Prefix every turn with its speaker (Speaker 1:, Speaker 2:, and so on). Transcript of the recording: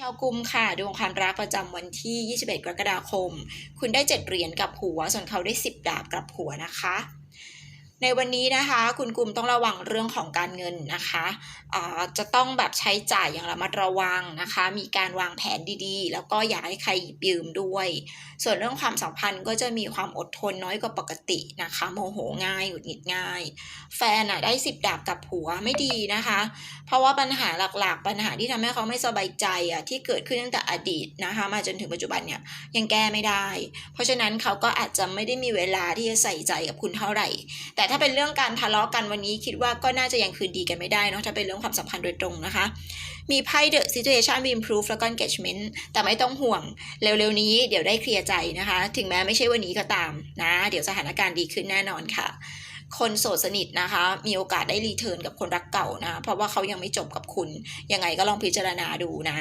Speaker 1: ชาวกุมค่ะดวงความรักประจำวันที่ 21 กรกฎาคม คุณได้ 7 เหรียญกับหัว ส่วนเขาได้ 10 ดาบกับหัวนะคะ ในวันนี้นะคะคุณกลุ่มต้องระวังเรื่องของการเงินนะคะอ่าจะต้องแบบใช้จ่ายอย่างระมัดระวังนะคะ มีการวางแผนดีๆ แล้วก็อย่าให้ใครหยิบยืมด้วย ส่วนเรื่องความสัมพันธ์ก็จะมีความอดทนน้อยกว่าปกตินะคะ โมโหง่ายหงุดหงิดง่าย แฟนอะได้สิบดาบกับผัวไม่ดีนะคะ เพราะว่าปัญหาหลักๆ ปัญหาที่ทำให้เขาไม่สบายใจอะที่เกิดขึ้นตั้งแต่อดีตนะคะ มาจนถึงปัจจุบันเนี่ยยังแก้ไม่ได้ เพราะฉะนั้นเขาก็อาจจะไม่ได้มีเวลาที่จะใส่ใจกับคุณเท่าไหร่ แต่แต่ถ้าเป็นเรื่องการทะเลาะกันวันนี้คิดว่าก็น่าจะยังคืนดีกันไม่ได้เนาะถ้าเป็นเรื่องความสัมพันธ์โดยตรงนะคะ มีไพ่ The Situation be improved แล้วก็ engagement แต่ไม่ต้องห่วงเร็วๆนี้เดี๋ยวได้เคลียร์ใจนะคะ ถึงแม้ไม่ใช่วันนี้ก็ตามนะ เดี๋ยวสถานการณ์ดีขึ้นแน่นอนค่ะคนโสดสนิทนะคะ มีโอกาสได้รีเทิร์นกับคนรักเก่านะ เพราะว่าเขายังไม่จบกับคุณ ยังไงก็ลองพิจารณาดูนะ